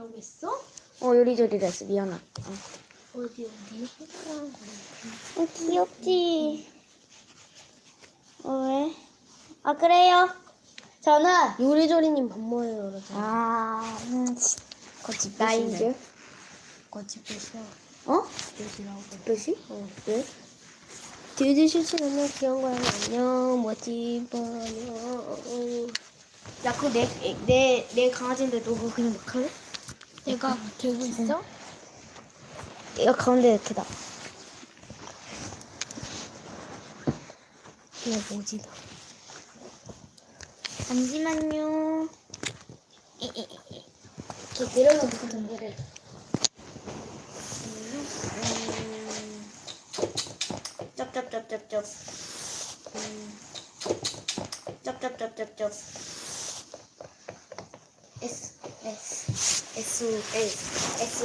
이러고 있어? 어 요리조리를 했어 미안하다 어. 어디 어디? 어, 귀엽지 어 왜? 아 그래요 저는 요리조리님 밥 먹어요. 아 음, 거짓 나이즈 거짓말이야. 어? 거짓이라고. 몇시? 어 왜? 뒤지 실시간에 귀여운 거야 안녕 뭐지 뭐냐. 야 그거 내내 내 강아지인데 너 그거 그냥 막 할래? 내가 들고 있어? 얘가 가운데 이렇게 다. 그냥 뭐지 너. 잠시만요. 이렇게 내려놓고 동그래. 쩝쩝쩝쩝쩝. 쩝쩝쩝쩝쩝 S S S S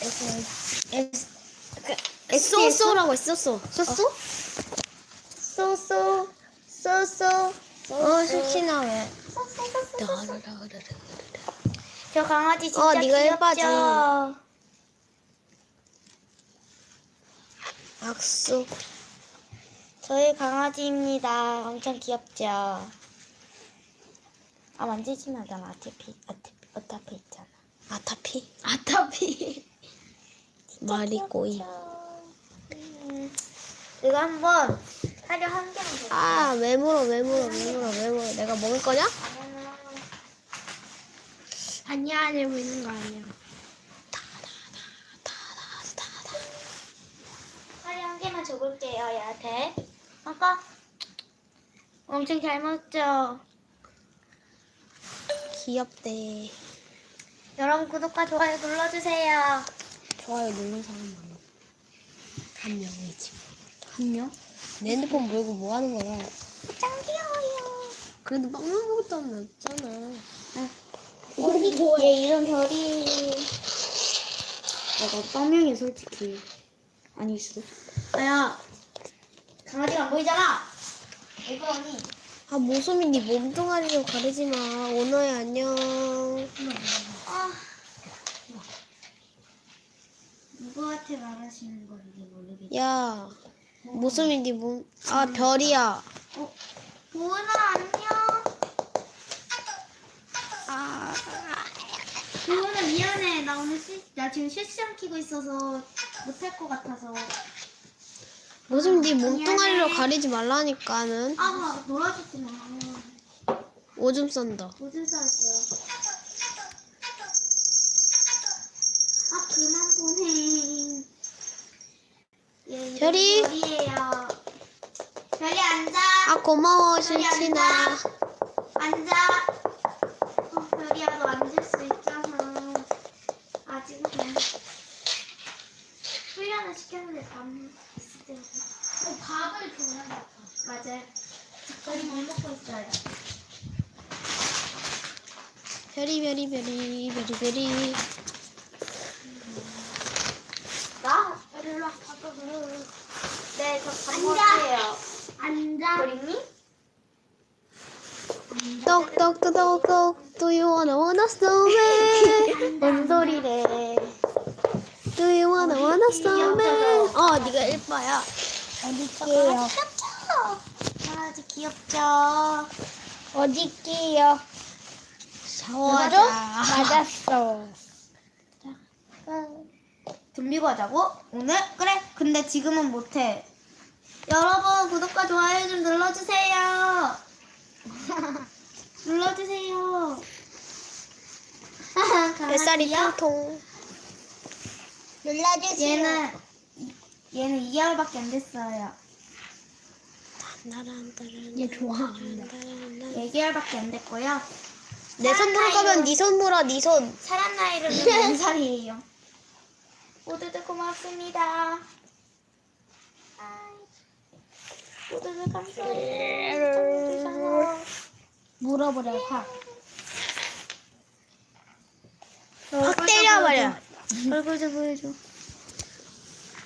S S S 쏘쏘라고 했었어. 쏘쏘 쏘쏘 쏘쏘 어 실시나 왜? 저 강아지 진짜 어, 네가 귀엽죠? 악수. 저희 강아지입니다. 엄청 귀엽죠? 아 만지지 마. 난 아티피 아티피 어타피 있잖아. 아타피? 아타피. 말이 꼬이. 음, 이거 한번 하려 한 개만 더. 아, 왜 물어, 왜 물어, 왜 물어, 왜 물어. 내가 먹을 거냐? 아니야, 내고 있는 거 아니야. 하려 한 개만 줘볼게요, 얘한테. 아까 엄청 잘 먹죠? 귀엽대. 여러분 구독과 좋아요 눌러주세요. 좋아요 누른 사람 많아. 한 명이지. 한 명? 내 핸드폰 물고 뭐 하는 거야? 짱 귀여워요. 그래도 빵 먹었도 안 없잖아. 얘 이름 별이. 내가 빵명이 솔직히 아닐 수도. 아야 강아지가 안 보이잖아. 이거 언니. 아, 모솜이 네 몸뚱아리로 가리지 마. 오너야, 안녕. 아. 누구한테 말하시는 건지 모르겠어. 야, 모솜이 네 몸, 아, 별이야. 어, 보은아 안녕. 아, 보은아 미안해. 나 오늘 실, 나 지금 실시간 키고 있어서 못할 것 같아서. 모솜이 네 몸뚱아리로 미안해. 가리지 말라니까는. 아 놀아주지 마. 오줌 싼다. 무슨 소리야? 아 그만 보내. 얘 이름 별이? 별이에요. 별이 앉아. 아, 고마워, 별이 실친아. 앉아. 앉아. 어, 별이야 너 앉을 수 있잖아. 아직은 훈련을 시켰는데 밥 있을 때. 어, 밥을 줘야 맞아. 별이 물 먹고 있어요. 별이, 별이, 별이, 별이, 별이. 바꿔 네, 저밥 먹을게요. 앉아. 버리니? 똑똑똑똑똑. Do you wanna wanna snowman? 뭔 소리래. Do you wanna wanna snowman? 어, 네가 일바야. 어디게요? 귀엽죠? 강아지 귀엽죠? 어디게요? 샤워하자. 맞았어. 돌리고 하자고? 오늘? 그래. 근데 지금은 못해. 여러분 구독과 좋아요 좀 눌러주세요. 눌러주세요. 뱃살이 강아지요? 통통. 눌러주세요. 얘는 얘는 2개월밖에 안 됐어요. 얘 좋아한다. 4개월밖에 안 됐고요. 내손 물을 거면 네손 물어, 네 손. 사람 나이로는 4살이에요. 모두들 고맙습니다. 모두들 감사해요. 시청해주셔서. 물어버려, 확. 확 때려버려. 얼굴 좀 보여줘.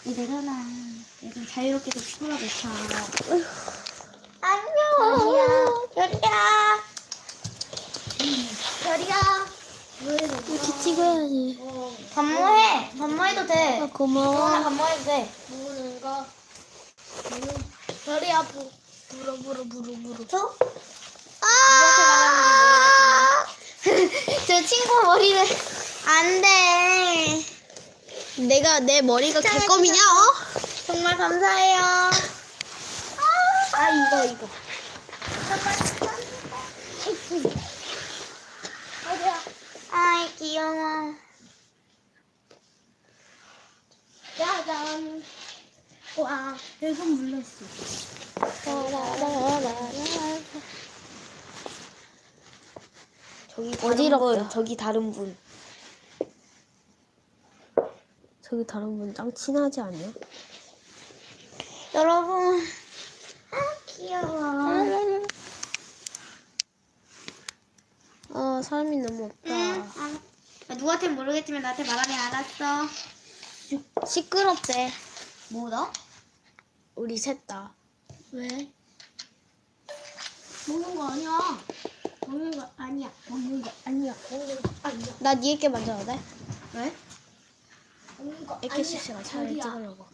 이래라. 얘좀 자유롭게 좀 풀어놓자. 안녕. 별이야. 별이야. 별이야. 이렇게 찍어야지. 반모해. 반모 해도 돼. 아, 고마워. 반모해도 돼. 모르는 거. 별이 아프. 불어, 불어, 불어, 불어. 저? 아! 저 친구 머리를 안 돼. 내가 내 머리가 개껌이냐, 어? 정말 감사해요. 아, 이거, 이거. 아이 귀여워. 짜잔. 와, 여기 물렀어. 저기 어지럽다. 분, 저기 다른 분. 저기 다른 분 짱 친하지 않냐? 여러분. 아 귀여워. 아, 사람이 너무 없다. 응. 아, 누구한테 모르겠지만 나한테 말하면 알았어. 시끄럽대. 뭐다? 우리 셋 다. 왜? 먹는 거 아니야. 먹는 거 아니야. 먹는 거 아니야. 먹는 거 아니야. 나 니에게 만져도 돼? 왜? 먹는 거 에케시 씨가 잘 찍으려고.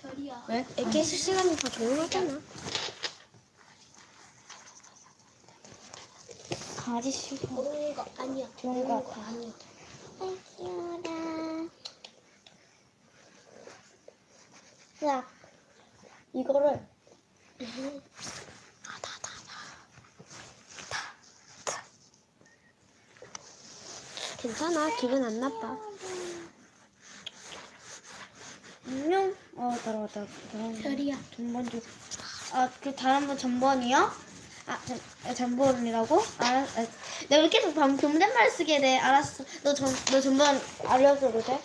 별이야. 왜? 에케시 시간이 더 조용하잖아. 가지 싫어. 먹는 거 아니야. 좋은 거. 아니야. 귀여워라. 야, 이거를 아. 괜찮아. 기분 안 나빠. 안녕. 어, 따라왔다. 다음 별이야. 전번 주. 아, 그 다른 분 전번이요? 아, 전, 아, 전번이라고? 알았. 아, 내가 왜 계속 방 존댓말 쓰게 돼? 알았어. 너 전, 너 전번 알려줘도 돼?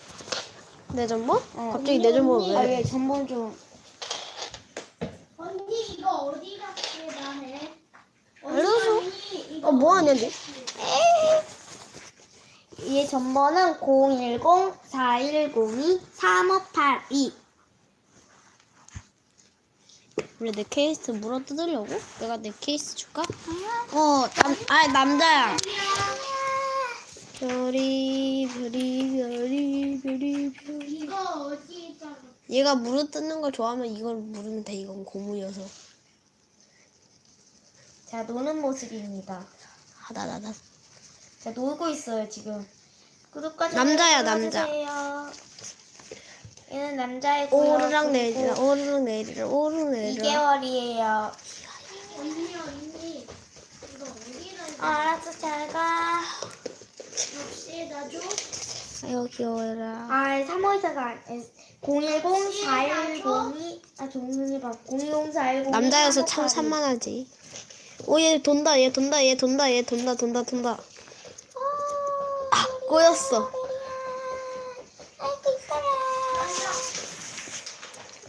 내 전번? 어. 갑자기 내 전번 아, 왜? 예, 전번 좀. 언니 이거 어디 갔다 해? 알려줘. 어, 뭐 하냐, 니? 얘 전번은 010-4102-3582. 원래 내 케이스 물어 뜯으려고? 내가 내 케이스 줄까? 어, 남, 아 남자야. 별이, 별이, 별이, 별이, 별이. 이거 어디다가? 얘가 물어 뜯는 걸 좋아하면 이걸 물으면 돼. 이건 고무여서. 자, 노는 모습입니다. 하다, 나다. 자, 놀고 있어요, 지금. 구독과 남자야, 좋아요 남자. 눌러주세요. 얘는 남자이고요. 오르락 내리락, 오르락 내리락, 오르락 내리락. 2개월이에요. 언니 언니 이거 어디다? 아, 알았어, 잘 가. 역시 나줘. 아유, 귀여워라. 아, 3호이사가 010-4102, 아, 종문이라 010-4102. 남자여서 참 산만하지. 오, 얘 돈다, 얘 돈다, 얘 돈다, 얘 돈다, 돈다, 돈다. 아, 꼬였어. 아이고, 이뻐라.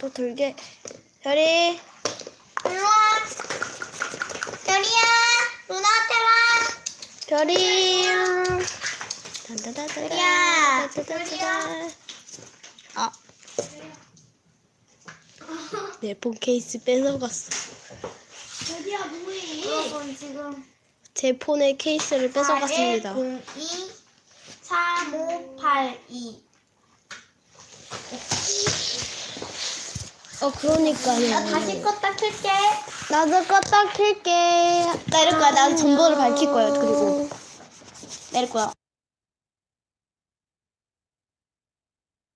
또 들게. 별이. 일로 와. 별이야, 누나한테 와. 별이. 단다다다. 아. 내 폰 케이스 뺏어갔어. 어디야 뭐해? 여러분, 지금. 제 폰의 케이스를 뺏어갔습니다. 02 3582. 어, 그러니까요. 나 다시 껐다 킬게. 나도 껐다 킬게. 나 이럴 거야. 나도 정보를 밝힐 거야. 그리고. 나 이럴 거야.